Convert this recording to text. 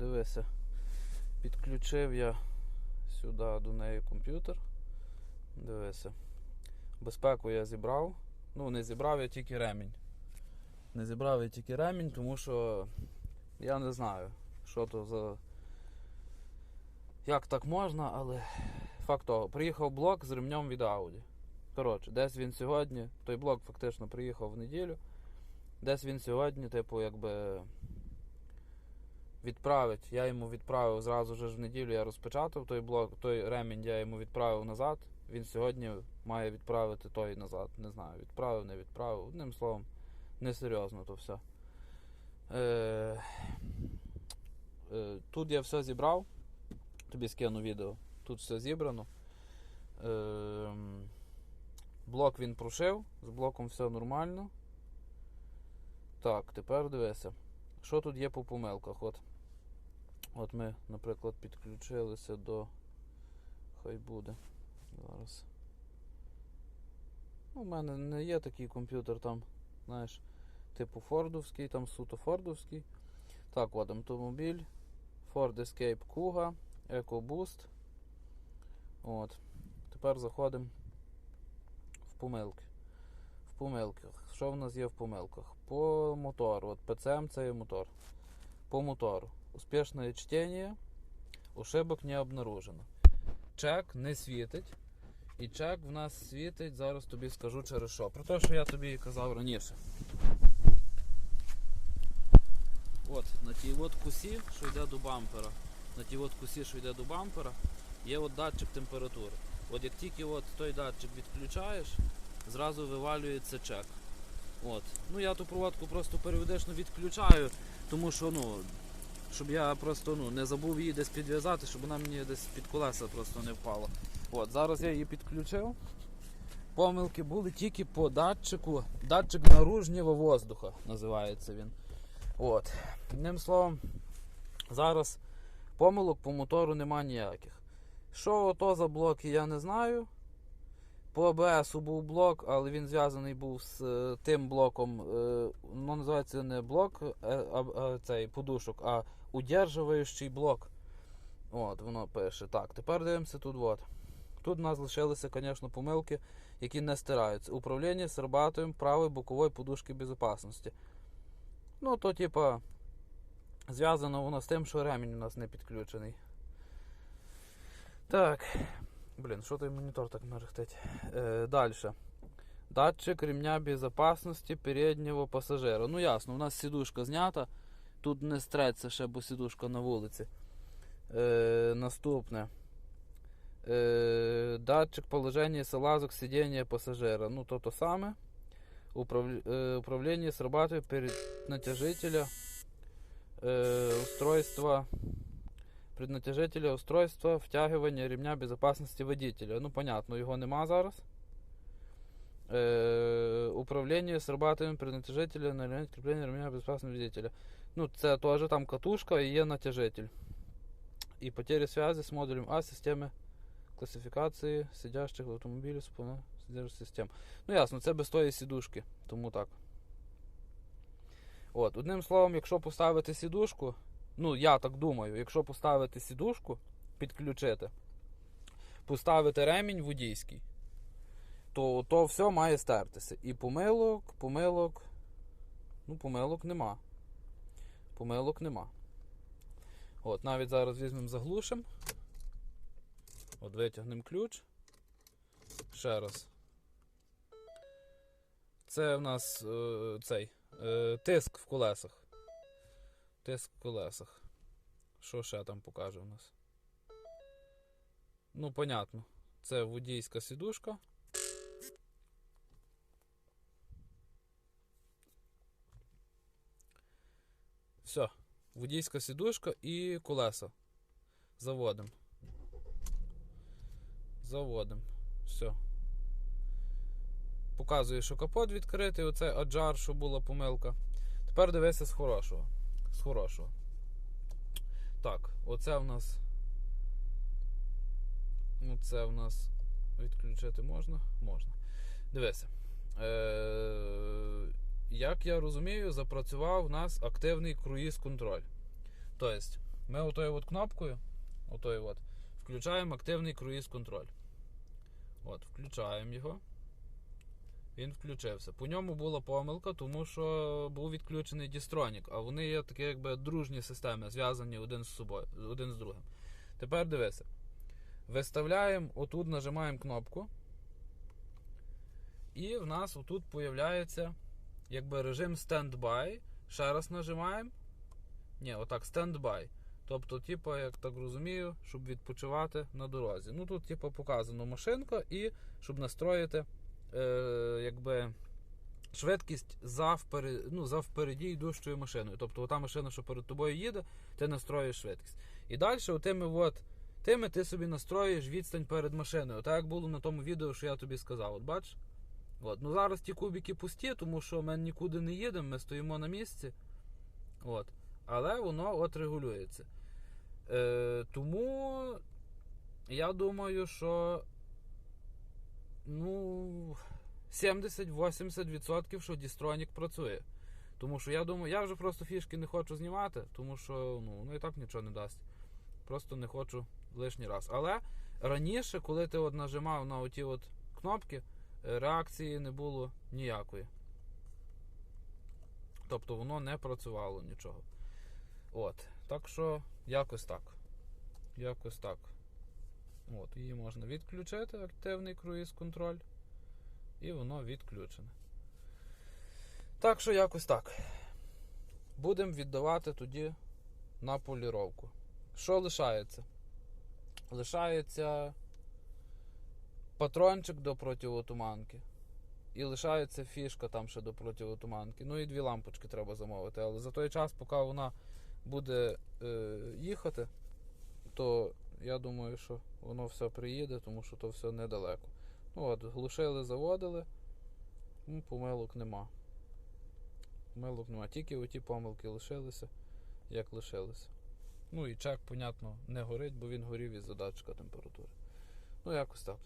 дивися. Підключив я сюди до неї комп'ютер. Дивися. Безпеку я зібрав. Ну, не зібрав я тільки ремінь. Не зібрав я тільки ремінь, тому що я не знаю, що то за. Як так можна, але факт того, приїхав блок з ремнем від Audi. Коротше, десь він сьогодні, той блок фактично приїхав в неділю. Десь він сьогодні, типу, якби відправить. Я йому відправив зразу ж в неділю, я розпечатав той блок, той ремінь я йому відправив назад. Він сьогодні має відправити той назад. Не знаю, відправив, не відправив. Одним словом, несерйозно то все. Е, е, тут я все зібрав. Тобі скину відео. Тут все зібрано. Е, блок він прошив, з блоком все нормально. Так, тепер дивися. Що тут є по помилках? От, от ми, наприклад, підключилися до. Хай буде. Зараз. Ну, У мене не є такий комп'ютер там, знаєш, типу Фордовський, там суто Фордовський. Так, от автомобіль. Ford Escape Kuga, EcoBoost. От. Тепер заходимо в помилки. В помилках. Що в нас є в помилках? По мотору. От PCM це є мотор. По мотору. Успішне чтення. Ошибок не обнаружено. Чек не світить. І чек в нас світить, зараз тобі скажу через що. Про те, що я тобі казав раніше. От, на тій от кусі, що йде до бампера. На тій от кусі, що йде до бампера, є от датчик температури. От як тільки от той датчик відключаєш, зразу вивалюється чек. От. Ну я ту проводку просто періодично відключаю, тому що ну, щоб я просто ну, не забув її десь підв'язати, щоб вона мені десь під колеса просто не впала. От, зараз я її підключив. Помилки були тільки по датчику. Датчик наружнього воздуха називається він. От. Одним словом, зараз помилок по мотору нема ніяких. Що то за блоки, я не знаю. По АБС був блок, але він зв'язаний був з е, тим блоком. Е, ну, називається не блок е, а, а, цей подушок, а удержуючий блок. От, воно пише. Так, тепер дивимося тут. От. Тут у нас лишилися, звісно, помилки, які не стираються. Управління срабатуєм правої бокової подушки безпечності. Ну, то, типа, зв'язано воно з тим, що ремінь у нас не підключений. Так. Блін, що той монітор так мерехтить? Е, Далі. Датчик ремня безпечності переднього пасажира. Ну ясно, у нас сідушка знята. Тут не стреться ще, бо сідушка на вулиці. Е, Наступне. Е, Датчик положення салазок сидіння пасажира. Ну, то то саме. Е, управління срабатує перед натяжителя е, устройства преднатяжителя устройства втягування ремня безпечності водителя. Ну, понятно, його нема зараз. Е, управління срабатує преднатяжителя на елемент кріплення ремня безпечності водителя. Ну, це теж там катушка і є натяжитель. І потери зв'язку з модулем А системи класифікації сидящих в автомобілі з систем. Ну ясно, це без тої сідушки, тому так. От, одним словом, якщо поставити сідушку, ну я так думаю, якщо поставити сідушку, підключити, поставити ремінь водійський, то то все має стертися. І помилок, помилок, ну, помилок нема. Помилок нема. От, навіть зараз візьмемо заглушимо. От витягнемо ключ. Ще раз. Це в нас е, цей е, тиск в колесах. Тиск в колесах. Що ще там покаже у нас? Ну, понятно. Це водійська сідушка. Все. Водійська сідушка і колеса. Заводимо. Заводимо. Все. Показує, що капот відкритий, оце аджар, що була помилка. Тепер дивися з хорошого. З хорошого. Так, оце в нас. Оце в нас відключити можна? Можна. Дивися. Е- як я розумію, запрацював у нас активний круїз контроль. Тобто, ми отою от кнопкою, отою от, включаємо активний круїз контроль. От, включаємо його. Він включився. По ньому була помилка, тому що був відключений дістронік, а вони є такі якби дружні системи, зв'язані один з собою, один з другим. Тепер дивися. Виставляємо, отут нажимаємо кнопку. І в нас отут появляється якби режим стендбай. Ще раз нажимаємо. Ні, отак, стендбай. Тобто, типу, як так розумію, щоб відпочивати на дорозі. Ну тут, типу, показано машинка, і щоб настроїти е, якби, швидкість за, вперед, ну, за впереді йдущою машиною. Тобто, та машина, що перед тобою їде, ти настроюєш швидкість. І далі, отими от, тими ти собі настроїш відстань перед машиною. Так як було на тому відео, що я тобі сказав. От бачиш? От. Ну зараз ті кубики пусті, тому що ми нікуди не їдемо, ми стоїмо на місці. От. Але воно от регулюється. Е, тому я думаю, що ну, 70-80% що Дістронік працює. Тому що я думаю, я вже просто фішки не хочу знімати, тому що ну, ну і так нічого не дасть. Просто не хочу лишній раз. Але раніше, коли ти от нажимав на оті от кнопки, реакції не було ніякої. Тобто воно не працювало нічого. От. Так що якось так. Якось так. От, її можна відключити, активний круїз контроль. І воно відключене. Так що якось так. Будемо віддавати тоді на поліровку. Що лишається? Лишається патрончик до противотуманки. І лишається фішка там ще до противотуманки. Ну і дві лампочки треба замовити. Але за той час, поки вона буде е, їхати, то я думаю, що воно все приїде, тому що то все недалеко. Ну от, глушили, заводили, ну, помилок нема. Помилок нема. Тільки оті помилки лишилися, як лишилися. Ну і чек, понятно, не горить, бо він горів із задатчика температури. Ну, якось так.